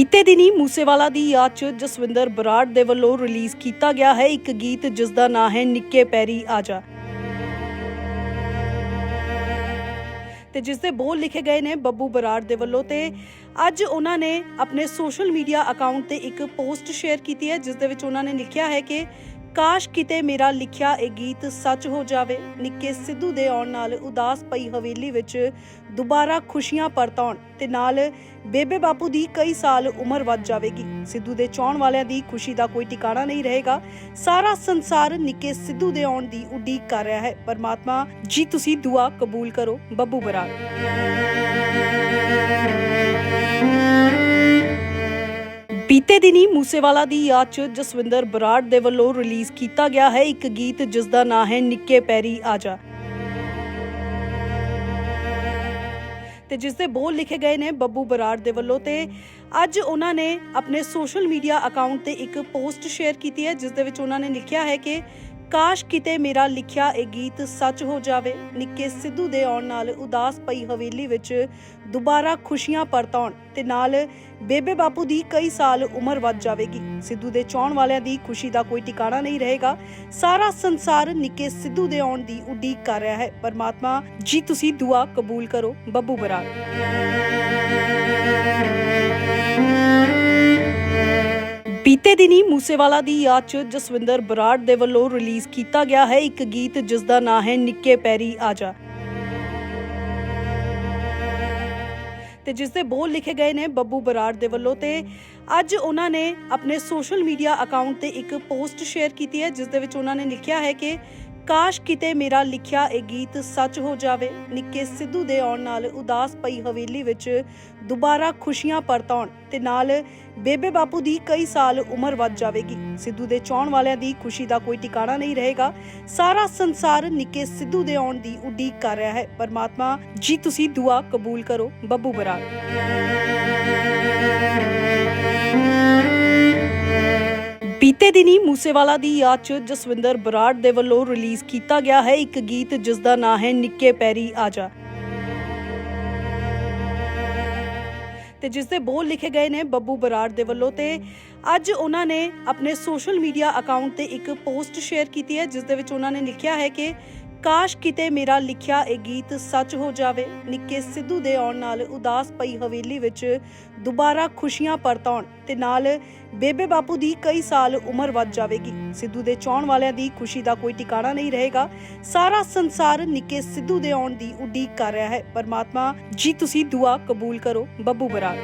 ਬੀਤੇ ਦਿਨੀ ਮੂਸੇਵਾਲਾ ਦੀ ਯਾਦ 'ਚ ਜਸਵਿੰਦਰ ਬਰਾੜ ਦੇ ਵੱਲੋਂ ਰਿਲੀਜ਼ ਕੀਤਾ ਗਿਆ ਹੈ ਇੱਕ ਗੀਤ, ਜਿਸ ਦਾ ਨਾਂ ਹੈ ਨਿੱਕੇ ਪੈਰੀ ਆਜਾ। ਤੇ ਜਿਸ ਦੇ ਬੋਲ ਲਿਖੇ ਗਏ ਨੇ ਬੱਬੂ ਬਰਾੜ ਦੇ ਵੱਲੋਂ ਤੇ ਅੱਜ ਉਹਨਾਂ ਨੇ ਆਪਣੇ ਸੋਸ਼ਲ ਮੀਡੀਆ ਅਕਾਊਂਟ ਤੇ ਇੱਕ ਪੋਸਟ ਸ਼ੇਅਰ ਕੀਤੀ ਹੈ, ਜਿਸ ਦੇ ਵਿੱਚ ਉਹਨਾਂ ਨੇ ਲਿਖਿਆ ਹੈ ਕਿ ਕਾਸ਼ ਕਿਤੇ ਮੇਰਾ ਲਿਖਿਆ ਇਹ ਗੀਤ ਸੱਚ ਹੋ ਜਾਵੇ। ਨਿੱਕੇ ਸਿੱਧੂ ਦੇ ਆਉਣ ਨਾਲ ਉਦਾਸ ਪਈ ਹਵੇਲੀ ਵਿੱਚ ਦੁਬਾਰਾ ਖੁਸ਼ੀਆਂ ਪਰਤਾਉਣ ਤੇ ਨਾਲ ਬੇਬੇ ਬਾਪੂ ਦੀ ਕਈ ਸਾਲ ਉਮਰ ਵੱਧ ਜਾਵੇਗੀ। ਸਿੱਧੂ ਦੇ ਚਾਹਣ ਵਾਲਿਆਂ ਦੀ ਖੁਸ਼ੀ ਦਾ ਕੋਈ ਟਿਕਾਣਾ ਨਹੀਂ ਰਹੇਗਾ। ਸਾਰਾ ਸੰਸਾਰ ਨਿੱਕੇ ਸਿੱਧੂ ਦੇ ਆਉਣ ਦੀ ਉਡੀਕ ਕਰ ਰਿਹਾ ਹੈ। ਪਰਮਾਤਮਾ, ਜੀ ਤੁਸੀਂ ਦੁਆ ਕਬੂਲ ਕਰੋ। ਬੱਬੂ ਬਰਾੜ। ਬੀਤੇ ਦਿਨੀ ਮੂਸੇਵਾਲਾ ਦੀ ਯਾਦ 'ਚ ਜਸਵਿੰਦਰ ਬਰਾੜ ਦੇ ਵੱਲੋਂ ਰਿਲੀਜ਼ ਕੀਤਾ ਗਿਆ ਹੈ ਇੱਕ ਗੀਤ, ਜਿਸ ਦਾ ਨਾਂ ਹੈ ਨਿੱਕੇ ਪੈਰੀ ਆਜਾ ਤੇ ਜਿਸ ਦੇ ਬੋਲ ਲਿਖੇ ਗਏ ਨੇ ਬੱਬੂ ਬਰਾੜ ਦੇ ਵੱਲੋਂ ਤੇ ਅੱਜ ਉਹਨਾਂ ਨੇ ਆਪਣੇ ਸੋਸ਼ਲ ਮੀਡੀਆ ਅਕਾਊਂਟ ਤੇ ਇੱਕ ਪੋਸਟ ਸ਼ੇਅਰ ਕੀਤੀ ਹੈ, ਜਿਸ ਦੇ ਵਿੱਚ ਉਹਨਾਂ ਨੇ ਲਿਖਿਆ ਹੈ ਕਿ ਕਾਸ਼ ਕਿਤੇ ਮੇਰਾ ਲਿਖਿਆ ਇਹ ਗੀਤ ਸੱਚ ਹੋ ਜਾਵੇ। ਨਿੱਕੇ ਸਿੱਧੂ ਦੇ ਆਉਣ ਨਾਲ ਉਦਾਸ ਪਈ ਹਵੇਲੀ ਵਿੱਚ ਦੁਬਾਰਾ ਖੁਸ਼ੀਆਂ ਪਰਤਾਉਣ ਤੇ ਨਾਲ ਬੇਬੇ ਬਾਪੂ ਦੀ ਕਈ ਸਾਲ ਉਮਰ ਵੱਧ ਜਾਵੇਗੀ। ਸਿੱਧੂ ਦੇ ਚਾਹਣ ਵਾਲਿਆਂ ਦੀ ਖੁਸ਼ੀ ਦਾ ਕੋਈ ਟਿਕਾਣਾ ਨਹੀਂ ਰਹੇਗਾ। ਸਾਰਾ ਸੰਸਾਰ ਨਿੱਕੇ ਸਿੱਧੂ ਦੇ ਆਉਣ ਦੀ ਉਡੀਕ ਕਰ ਰਿਹਾ ਹੈ। ਪਰਮਾਤਮਾ, ਜੀ ਤੁਸੀਂ ਦੁਆ ਕਬੂਲ ਕਰੋ। ਬੱਬੂ ਬਰਾੜ। ਬੀਤੇ ਦਿਨੀ ਮੂਸੇਵਾਲਾ ਦੀ ਯਾਦ 'ਚ ਜਸਵਿੰਦਰ ਬਰਾੜ ਦੇ ਵੱਲੋਂ ਰਿਲੀਜ਼ ਕੀਤਾ ਗਿਆ ਹੈ ਇੱਕ ਗੀਤ, ਜਿਸ ਦਾ ਨਾਂ ਹੈ ਨਿੱਕੇ ਪੈਰੀ ਆਜਾ। ਤੇ ਜਿਸ ਦੇ ਬੋਲ ਲਿਖੇ ਗਏ ਨੇ ਬੱਬੂ ਬਰਾੜ ਦੇ ਵੱਲੋਂ ਤੇ ਅੱਜ ਉਹਨਾਂ ਨੇ ਆਪਣੇ ਸੋਸ਼ਲ ਮੀਡੀਆ ਅਕਾਊਂਟ ਤੇ ਇੱਕ ਪੋਸਟ ਸ਼ੇਅਰ ਕੀਤੀ ਹੈ, ਜਿਸ ਦੇ ਵਿੱਚ ਉਹਨਾਂ ਨੇ ਲਿਖਿਆ ਹੈ ਕਿ ਕਾਸ਼ ਕਿਤੇ ਮੇਰਾ ਲਿਖਿਆ ਇਹ ਗੀਤ ਸੱਚ ਹੋ ਜਾਵੇ, ਨਿੱਕੇ ਸਿੱਧੂ ਦੇ ਆਉਣ ਨਾਲ ਉਦਾਸ ਪਈ ਹਵੇਲੀ ਵਿੱਚ ਦੁਬਾਰਾ ਖੁਸ਼ੀਆਂ ਪਰਤਾਉਣ ਤੇ ਨਾਲ ਬੇਬੇ ਬਾਪੂ ਦੀ ਕਈ ਸਾਲ ਉਮਰ ਵੱਧ ਜਾਵੇਗੀ। ਸਿੱਧੂ ਦੇ ਚਾਹਣ ਵਾਲਿਆਂ ਦੀ ਖੁਸ਼ੀ ਦਾ ਕੋਈ ਟਿਕਾਣਾ ਨਹੀਂ ਰਹੇਗਾ। ਸਾਰਾ ਸੰਸਾਰ ਨਿੱਕੇ ਸਿੱਧੂ ਦੇ ਆਉਣ ਦੀ ਉਡੀਕ ਕਰ ਰਿਹਾ ਹੈ। ਪਰਮਾਤਮਾ, ਜੀ ਤੁਸੀਂ ਦੁਆ ਕਬੂਲ ਕਰੋ। ਬੱਬੂ ਬਰਾੜ। ਬੀਤੇ ਦਿਨੀ ਮੂਸੇਵਾਲਾ ਦੀ ਯਾਦ 'ਚ ਜਸਵਿੰਦਰ ਬਰਾੜ ਦੇ ਵੱਲੋਂ ਰਿਲੀਜ਼ ਕੀਤਾ ਗਿਆ ਹੈ ਇੱਕ ਗੀਤ, ਜਿਸ ਦਾ ਨਾਂ ਹੈ ਨਿੱਕੇ ਪੈਰੀ ਆਜਾ ਤੇ ਜਿਸ ਦੇ ਬੋਲ ਲਿਖੇ ਗਏ ਨੇ ਬੱਬੂ ਬਰਾੜ ਦੇ ਵੱਲੋਂ ਤੇ ਅੱਜ ਉਹਨਾਂ ਨੇ ਆਪਣੇ ਸੋਸ਼ਲ ਮੀਡੀਆ ਅਕਾਊਂਟ ਤੇ ਇੱਕ ਪੋਸਟ ਸ਼ੇਅਰ ਕੀਤੀ ਹੈ, ਜਿਸ ਦੇ ਵਿੱਚ ਉਹਨਾਂ ਨੇ ਲਿਖਿਆ ਹੈ ਕਿ ਕਾਸ਼ ਕਿਤੇ ਮੇਰਾ ਲਿਖਿਆ ਇਹ ਗੀਤ ਸੱਚ ਹੋ ਜਾਵੇ। ਨਿੱਕੇ ਸਿੱਧੂ ਦੇ ਆਉਣ ਨਾਲ ਉਦਾਸ ਪਈ ਹਵੇਲੀ ਵਿੱਚ ਦੁਬਾਰਾ ਖੁਸ਼ੀਆਂ ਪਰਤਾਉਣ ਤੇ ਨਾਲ ਬੇਬੇ ਬਾਪੂ ਦੀ ਕਈ ਸਾਲ ਉਮਰ ਵੱਧ ਜਾਵੇਗੀ। ਸਿੱਧੂ ਦੇ ਚਾਹਣ ਵਾਲਿਆਂ ਦੀ ਖੁਸ਼ੀ ਦਾ ਕੋਈ ਟਿਕਾਣਾ ਨਹੀਂ ਰਹੇਗਾ। ਸਾਰਾ ਸੰਸਾਰ ਨਿੱਕੇ ਸਿੱਧੂ ਦੇ ਆਉਣ ਦੀ ਉਡੀਕ ਕਰ ਰਿਹਾ ਹੈ। ਪਰਮਾਤਮਾ, ਜੀ ਤੁਸੀਂ ਦੁਆ ਕਬੂਲ ਕਰੋ। ਬੱਬੂ ਬਰਾੜ।